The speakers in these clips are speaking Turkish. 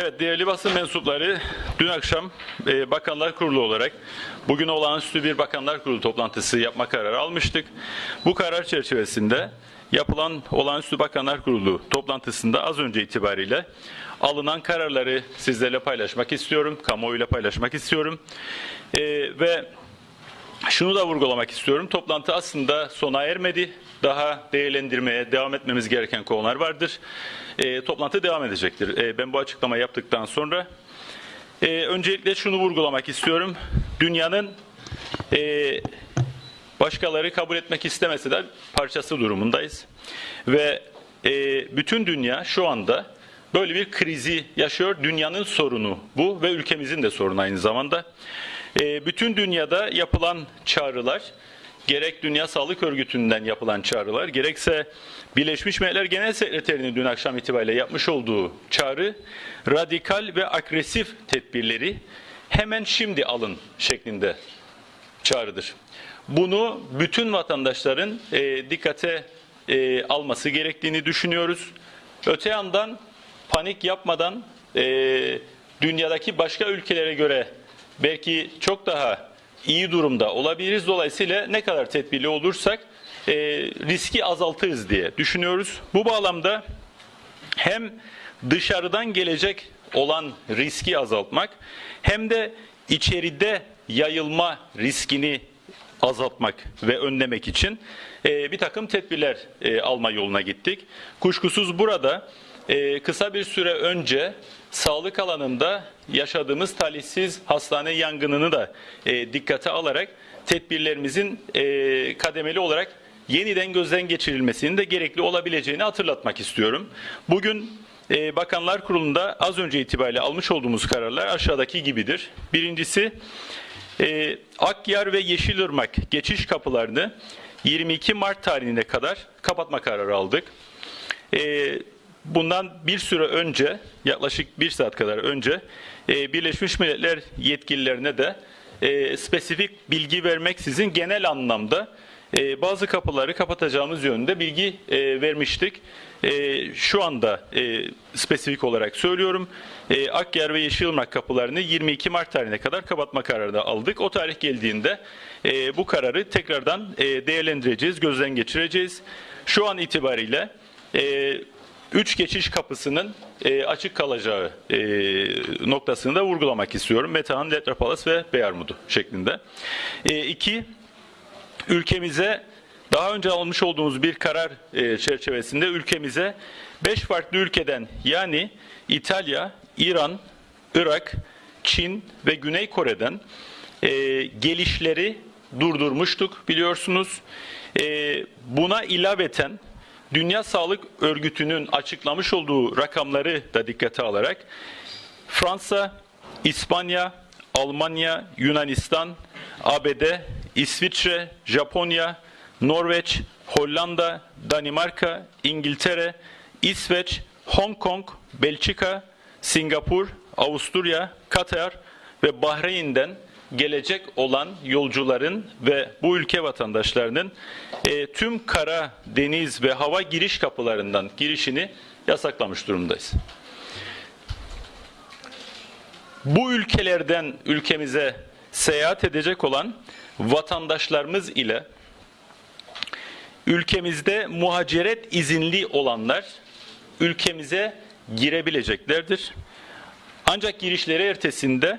Evet değerli basın mensupları dün akşam e, Bakanlar Kurulu olarak bugün olağanüstü bir Bakanlar Kurulu toplantısı yapma kararı almıştık. Bu karar çerçevesinde yapılan olağanüstü Bakanlar Kurulu toplantısında az önce itibariyle alınan kararları sizlerle paylaşmak istiyorum, kamuoyuyla paylaşmak istiyorum. E, ve şunu da vurgulamak istiyorum. Toplantı aslında sona ermedi. Daha değerlendirmeye devam etmemiz gereken konular vardır. E, toplantı devam edecektir. E, ben bu açıklamayı yaptıktan sonra e, öncelikle şunu vurgulamak istiyorum. Dünyanın e, başkaları kabul etmek istemese de parçası durumundayız. Ve e, bütün dünya şu anda böyle bir krizi yaşıyor. Dünyanın sorunu bu ve ülkemizin de sorunu aynı zamanda. E, bütün dünyada yapılan çağrılar, gerek Dünya Sağlık Örgütü'nden yapılan çağrılar, gerekse Birleşmiş Milletler Genel Sekreterinin dün akşam itibariyle yapmış olduğu çağrı, radikal ve agresif tedbirleri hemen şimdi alın şeklinde çağrıdır. Bunu bütün vatandaşların e, dikkate e, alması gerektiğini düşünüyoruz. Öte yandan panik yapmadan e, dünyadaki başka ülkelere göre belki çok daha iyi durumda olabiliriz. Dolayısıyla ne kadar tedbirli olursak e, riski azaltırız diye düşünüyoruz. Bu bağlamda hem dışarıdan gelecek olan riski azaltmak hem de içeride yayılma riskini azaltmak ve önlemek için e, bir takım tedbirler e, alma yoluna gittik. Kuşkusuz burada e, kısa bir süre önce sağlık alanında yaşadığımız talihsiz hastane yangınını da e, dikkate alarak tedbirlerimizin e, kademeli olarak yeniden gözden geçirilmesinin de gerekli olabileceğini hatırlatmak istiyorum. Bugün e, Bakanlar Kurulu'nda az önce itibariyle almış olduğumuz kararlar aşağıdaki gibidir. Birincisi e, Akyar ve Yeşilırmak geçiş kapılarını 22 Mart tarihine kadar kapatma kararı aldık. Bundan bir süre önce, yaklaşık bir saat kadar önce e, Birleşmiş Milletler yetkililerine de e, spesifik bilgi vermeksizin genel anlamda e, bazı kapıları kapatacağımız yönünde bilgi e, vermiştik. E, şu anda e, spesifik olarak söylüyorum. E, Akyer ve Yeşilırmak kapılarını 22 Mart tarihine kadar kapatma kararı aldık. O tarih geldiğinde e, bu kararı tekrardan e, değerlendireceğiz, gözden geçireceğiz. Şu an itibariyle e, üç geçiş kapısının e, açık kalacağı e, noktasını da vurgulamak istiyorum. Metehan, Letra Palace ve Beyarmudu şeklinde. E, iki, ülkemize daha önce almış olduğumuz bir karar e, çerçevesinde ülkemize 5 farklı ülkeden yani İtalya, İran, Irak, Çin ve Güney Kore'den e, gelişleri durdurmuştuk biliyorsunuz. E, buna ilaveten Dünya Sağlık Örgütü'nün açıklamış olduğu rakamları da dikkate alarak Fransa, İspanya, Almanya, Yunanistan, ABD, İsviçre, Japonya, Norveç, Hollanda, Danimarka, İngiltere, İsveç, Hong Kong, Belçika, Singapur, Avusturya, Katar ve Bahreyn'den gelecek olan yolcuların ve bu ülke vatandaşlarının e, tüm kara, deniz ve hava giriş kapılarından girişini yasaklamış durumdayız. Bu ülkelerden ülkemize seyahat edecek olan vatandaşlarımız ile ülkemizde muhaciret izinli olanlar ülkemize girebileceklerdir. Ancak girişleri ertesinde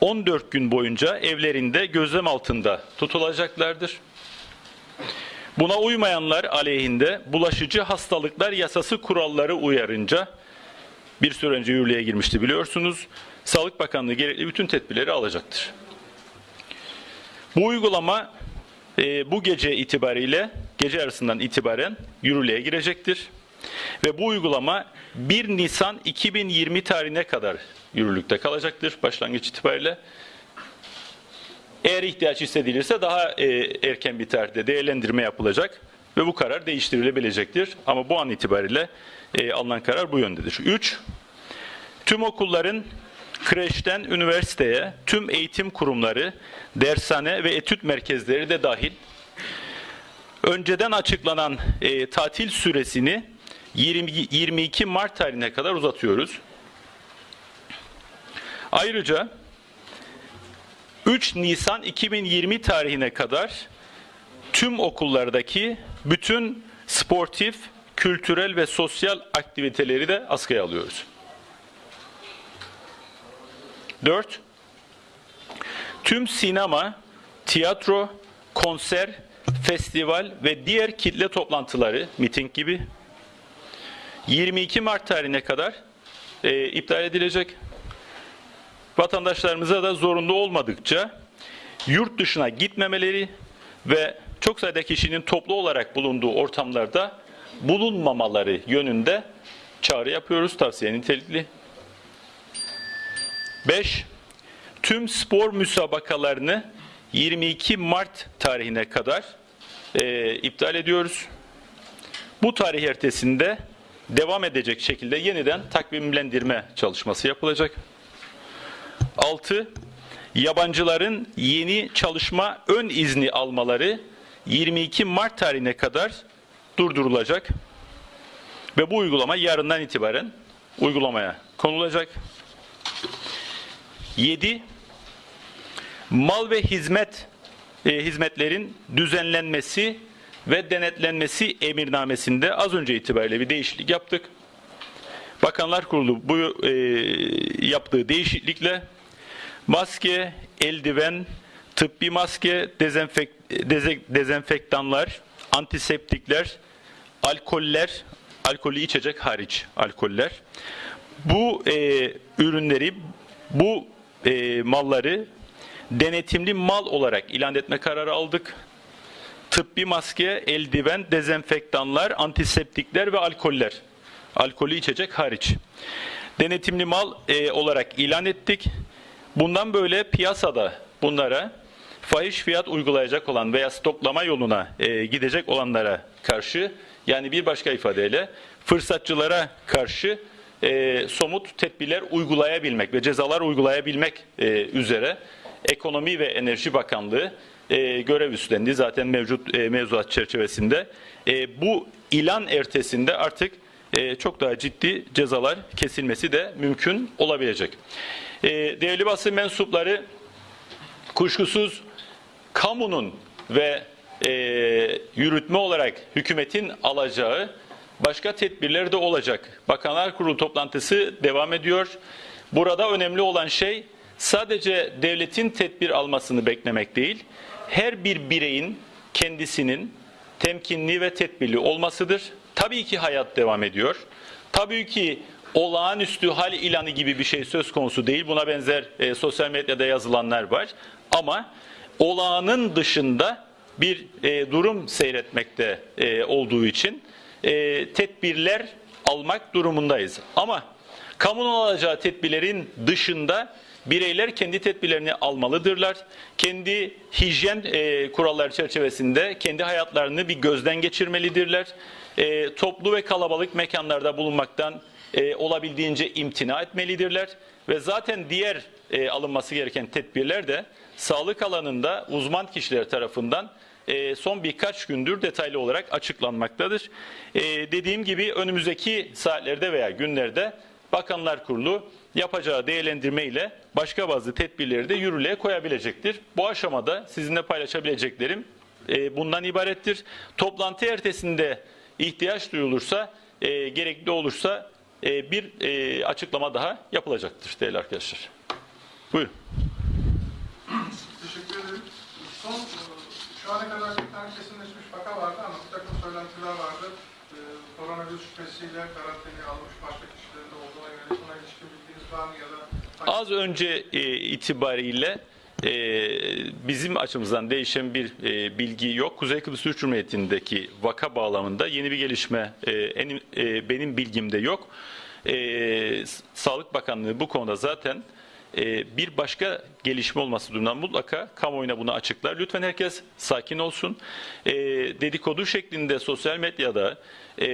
14 gün boyunca evlerinde gözlem altında tutulacaklardır. Buna uymayanlar aleyhinde bulaşıcı hastalıklar yasası kuralları uyarınca bir süre önce yürürlüğe girmişti biliyorsunuz. Sağlık Bakanlığı gerekli bütün tedbirleri alacaktır. Bu uygulama e, bu gece itibariyle, gece yarısından itibaren yürürlüğe girecektir. Ve bu uygulama 1 Nisan 2020 tarihine kadar yürürlükte kalacaktır başlangıç itibariyle. Eğer ihtiyaç hissedilirse daha e, erken bir tarihte değerlendirme yapılacak ve bu karar değiştirilebilecektir. Ama bu an itibariyle e, alınan karar bu yöndedir. 3. Tüm okulların kreşten üniversiteye, tüm eğitim kurumları, dershane ve etüt merkezleri de dahil önceden açıklanan e, tatil süresini 20, 22 Mart tarihine kadar uzatıyoruz. Ayrıca 3 Nisan 2020 tarihine kadar tüm okullardaki bütün sportif, kültürel ve sosyal aktiviteleri de askıya alıyoruz. 4. Tüm sinema, tiyatro, konser, festival ve diğer kitle toplantıları, miting gibi 22 Mart tarihine kadar e, iptal edilecek. Vatandaşlarımıza da zorunlu olmadıkça yurt dışına gitmemeleri ve çok sayıda kişinin toplu olarak bulunduğu ortamlarda bulunmamaları yönünde çağrı yapıyoruz, tavsiye nitelikli. 5. Tüm spor müsabakalarını 22 Mart tarihine kadar e, iptal ediyoruz. Bu tarih ertesinde devam edecek şekilde yeniden takvimlendirme çalışması yapılacak. 6. Yabancıların yeni çalışma ön izni almaları 22 Mart tarihine kadar durdurulacak. Ve bu uygulama yarından itibaren uygulamaya konulacak. 7. Mal ve hizmet e, hizmetlerin düzenlenmesi ve denetlenmesi emirnamesinde az önce itibariyle bir değişiklik yaptık. Bakanlar Kurulu bu e, yaptığı değişiklikle maske, eldiven, tıbbi maske, dezenfek, deze- dezenfektanlar, antiseptikler, alkoller, alkollü içecek hariç alkoller. Bu e, ürünleri, bu e, malları denetimli mal olarak ilan etme kararı aldık. Tıbbi maske, eldiven, dezenfektanlar, antiseptikler ve alkoller. Alkolü içecek hariç. Denetimli mal e, olarak ilan ettik. Bundan böyle piyasada bunlara fahiş fiyat uygulayacak olan veya stoklama yoluna e, gidecek olanlara karşı yani bir başka ifadeyle fırsatçılara karşı e, somut tedbirler uygulayabilmek ve cezalar uygulayabilmek e, üzere Ekonomi ve Enerji Bakanlığı e, görev üstlendi. Zaten mevcut e, mevzuat çerçevesinde. E, bu ilan ertesinde artık e, çok daha ciddi cezalar kesilmesi de mümkün olabilecek. E, değerli basın mensupları kuşkusuz kamunun ve e, yürütme olarak hükümetin alacağı başka tedbirler de olacak. Bakanlar Kurulu toplantısı devam ediyor. Burada önemli olan şey sadece devletin tedbir almasını beklemek değil, her bir bireyin kendisinin temkinli ve tedbirli olmasıdır. Tabii ki hayat devam ediyor. Tabii ki olağanüstü hal ilanı gibi bir şey söz konusu değil. Buna benzer e, sosyal medyada yazılanlar var. Ama olağanın dışında bir e, durum seyretmekte e, olduğu için e, tedbirler almak durumundayız. Ama kamunun alacağı tedbirlerin dışında bireyler kendi tedbirlerini almalıdırlar. Kendi hijyen e, kuralları çerçevesinde kendi hayatlarını bir gözden geçirmelidirler. E, toplu ve kalabalık mekanlarda bulunmaktan e, olabildiğince imtina etmelidirler. Ve zaten diğer e, alınması gereken tedbirler de sağlık alanında uzman kişiler tarafından e, son birkaç gündür detaylı olarak açıklanmaktadır. E, dediğim gibi önümüzdeki saatlerde veya günlerde Bakanlar Kurulu yapacağı değerlendirme ile başka bazı tedbirleri de yürürlüğe koyabilecektir. Bu aşamada sizinle paylaşabileceklerim e, bundan ibarettir. Toplantı ertesinde ihtiyaç duyulursa, e, gerekli olursa e, bir e, açıklama daha yapılacaktır değerli arkadaşlar. Buyurun. Teşekkür ederim. Son, e, şu ana kadar bir tane kesinleşmiş vaka vardı ama bir takım söylentiler vardı. E, koronavirüs şüphesiyle karantinaya almış başka kişilerin de olduğuna yönelik buna ilişkin bilginiz var mı ya da Az önce e, itibariyle e, bizim açımızdan değişen bir e, bilgi yok. Kuzey Kıbrıs Türk Cumhuriyeti'ndeki vaka bağlamında yeni bir gelişme e, en- e, benim bilgimde yok. E, Sağlık Bakanlığı bu konuda zaten e, bir başka gelişme olması durumunda mutlaka kamuoyuna bunu açıklar. Lütfen herkes sakin olsun. E, dedikodu şeklinde sosyal medyada e,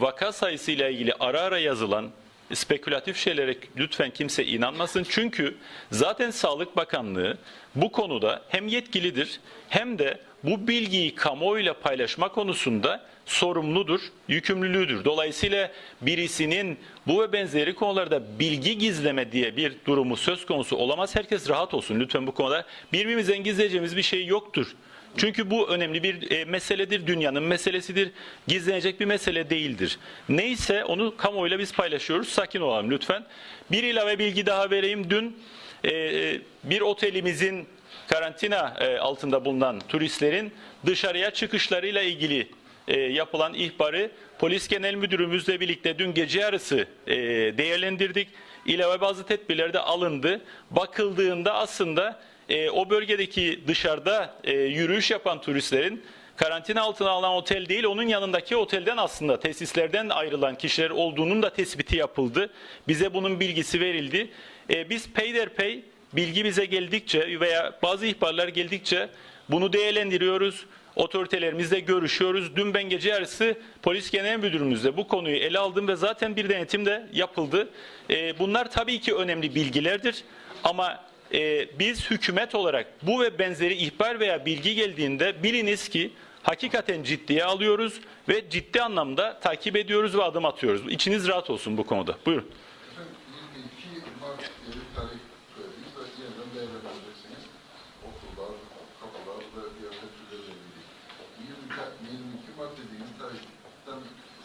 vaka sayısıyla ilgili ara ara yazılan spekülatif şeylere lütfen kimse inanmasın. Çünkü zaten Sağlık Bakanlığı bu konuda hem yetkilidir hem de bu bilgiyi kamuoyuyla paylaşma konusunda sorumludur, yükümlülüğüdür. Dolayısıyla birisinin bu ve benzeri konularda bilgi gizleme diye bir durumu söz konusu olamaz. Herkes rahat olsun lütfen bu konuda. Birbirimizden gizleyeceğimiz bir şey yoktur. Çünkü bu önemli bir e, meseledir, dünyanın meselesidir. Gizlenecek bir mesele değildir. Neyse onu kamuoyuyla biz paylaşıyoruz. Sakin olalım lütfen. Bir ilave bilgi daha vereyim. Dün e, bir otelimizin karantina e, altında bulunan turistlerin dışarıya çıkışlarıyla ilgili e, yapılan ihbarı Polis Genel Müdürümüzle birlikte dün gece yarısı e, değerlendirdik. İlave bazı tedbirler de alındı. Bakıldığında aslında e, o bölgedeki dışarıda e, yürüyüş yapan turistlerin karantina altına alınan otel değil, onun yanındaki otelden aslında tesislerden ayrılan kişiler olduğunun da tespiti yapıldı. Bize bunun bilgisi verildi. E, biz peyderpey bilgi bize geldikçe veya bazı ihbarlar geldikçe bunu değerlendiriyoruz. Otoritelerimizle görüşüyoruz. Dün ben gece yarısı polis genel müdürümüzle bu konuyu ele aldım ve zaten bir denetim de yapıldı. E, bunlar tabii ki önemli bilgilerdir ama e, biz hükümet olarak bu ve benzeri ihbar veya bilgi geldiğinde biliniz ki hakikaten ciddiye alıyoruz ve ciddi anlamda takip ediyoruz ve adım atıyoruz. İçiniz rahat olsun bu konuda. Buyurun. Efendim, 22 Mart diye bir tarih verdiniz ve yeniden değerlendireceksiniz. Okullar, kapılar ve diğer tedbirlerle ilgili. 22, 22 Mart dediğiniz tarihten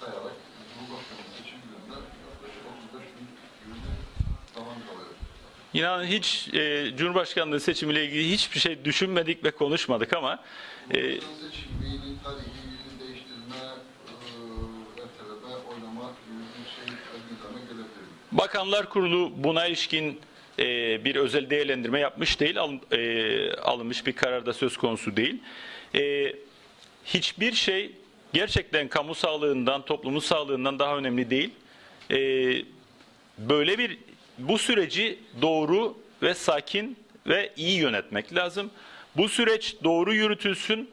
sayarak Cumhurbaşkanı seçim gününden yaklaşık 35 gün gibi bir zaman kalıyor. İnanın hiç e, Cumhurbaşkanlığı seçimiyle ilgili hiçbir şey düşünmedik ve konuşmadık ama e, değiştirme, e, erteleme, oynama gibi bir şey gelebilir? Bakanlar Kurulu buna ilişkin e, bir özel değerlendirme yapmış değil, al- e, alınmış bir kararda söz konusu değil. E, hiçbir şey gerçekten kamu sağlığından, toplumun sağlığından daha önemli değil. E, böyle bir bu süreci doğru ve sakin ve iyi yönetmek lazım. Bu süreç doğru yürütülsün.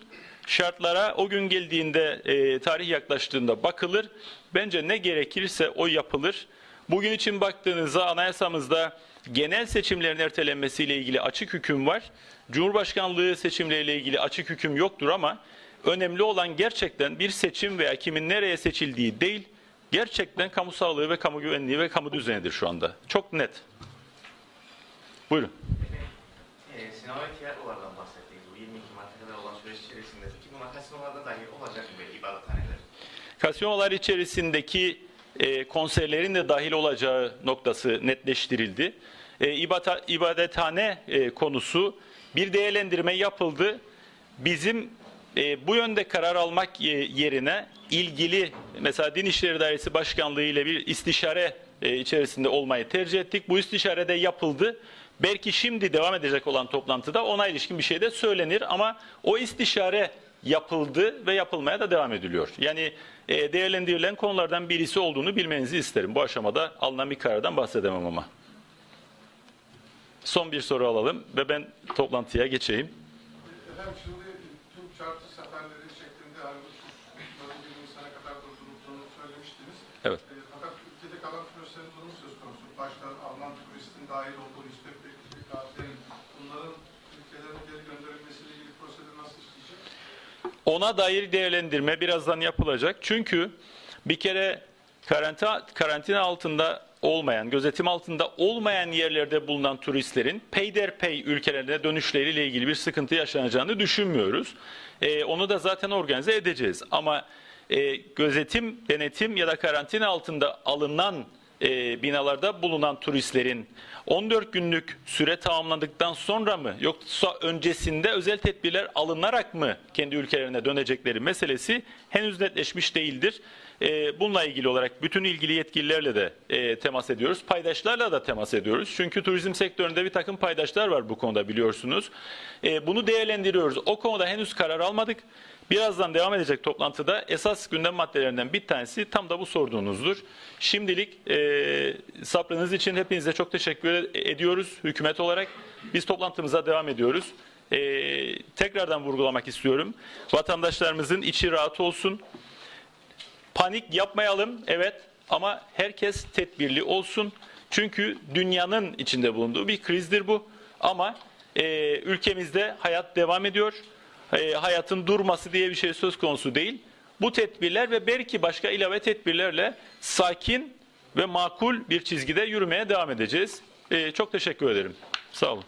Şartlara o gün geldiğinde, e, tarih yaklaştığında bakılır. Bence ne gerekirse o yapılır. Bugün için baktığınızda anayasamızda genel seçimlerin ertelenmesiyle ilgili açık hüküm var. Cumhurbaşkanlığı seçimleriyle ilgili açık hüküm yoktur ama önemli olan gerçekten bir seçim veya kimin nereye seçildiği değil, gerçekten kamu sağlığı ve kamu güvenliği ve kamu düzenidir şu anda. Çok net. Buyurun. E, sinema ve tiyatrolardan bahsettiğiniz bu 22 Mart'a kadar olan süreç içerisinde peki bunlar kasinolarda dahil olacak mı ibadethaneler? Kasinolar içerisindeki e, konserlerin de dahil olacağı noktası netleştirildi. E, ibata- ibadethane e, konusu bir değerlendirme yapıldı. Bizim e, bu yönde karar almak e, yerine ilgili mesela Din İşleri Dairesi Başkanlığı ile bir istişare e, içerisinde olmayı tercih ettik. Bu istişare de yapıldı. Belki şimdi devam edecek olan toplantıda ona ilişkin bir şey de söylenir ama o istişare yapıldı ve yapılmaya da devam ediliyor. Yani e, değerlendirilen konulardan birisi olduğunu bilmenizi isterim. Bu aşamada alınan bir karardan bahsedemem ama. Son bir soru alalım ve ben toplantıya geçeyim. Efendim şimdi tüm çarptı seferleri şeklinde hani bu Şubat 20 kadar durdurulduğunu söylemiştiniz. Evet. E, fakat ülkede kalan turistlerin durumu söz konusu. Başta Alman turistin dahil olduğu işte bekçi, kafilerin bunların ülkelerine geri gönderilmesiyle ilgili prosedür nasıl işleyecek? Ona dair değerlendirme birazdan yapılacak. Çünkü bir kere karantina, karantina altında olmayan, gözetim altında olmayan yerlerde bulunan turistlerin peyderpey ülkelerine dönüşleriyle ilgili bir sıkıntı yaşanacağını düşünmüyoruz. Ee, onu da zaten organize edeceğiz. Ama e, gözetim, denetim ya da karantina altında alınan e, binalarda bulunan turistlerin 14 günlük süre tamamlandıktan sonra mı yoksa öncesinde özel tedbirler alınarak mı kendi ülkelerine dönecekleri meselesi henüz netleşmiş değildir. E, bununla ilgili olarak bütün ilgili yetkililerle de e, temas ediyoruz. Paydaşlarla da temas ediyoruz. Çünkü turizm sektöründe bir takım paydaşlar var bu konuda biliyorsunuz. E, bunu değerlendiriyoruz. O konuda henüz karar almadık. Birazdan devam edecek toplantıda esas gündem maddelerinden bir tanesi tam da bu sorduğunuzdur. Şimdilik e, sabrınız için hepinize çok teşekkür ediyoruz hükümet olarak. Biz toplantımıza devam ediyoruz. E, tekrardan vurgulamak istiyorum. Vatandaşlarımızın içi rahat olsun. Panik yapmayalım evet Ama herkes tedbirli olsun. Çünkü dünyanın içinde bulunduğu bir krizdir bu. Ama e, ülkemizde hayat devam ediyor. E, hayatın durması diye bir şey söz konusu değil. Bu tedbirler ve belki başka ilave tedbirlerle sakin ve makul bir çizgide yürümeye devam edeceğiz. E, çok teşekkür ederim. Sağ olun.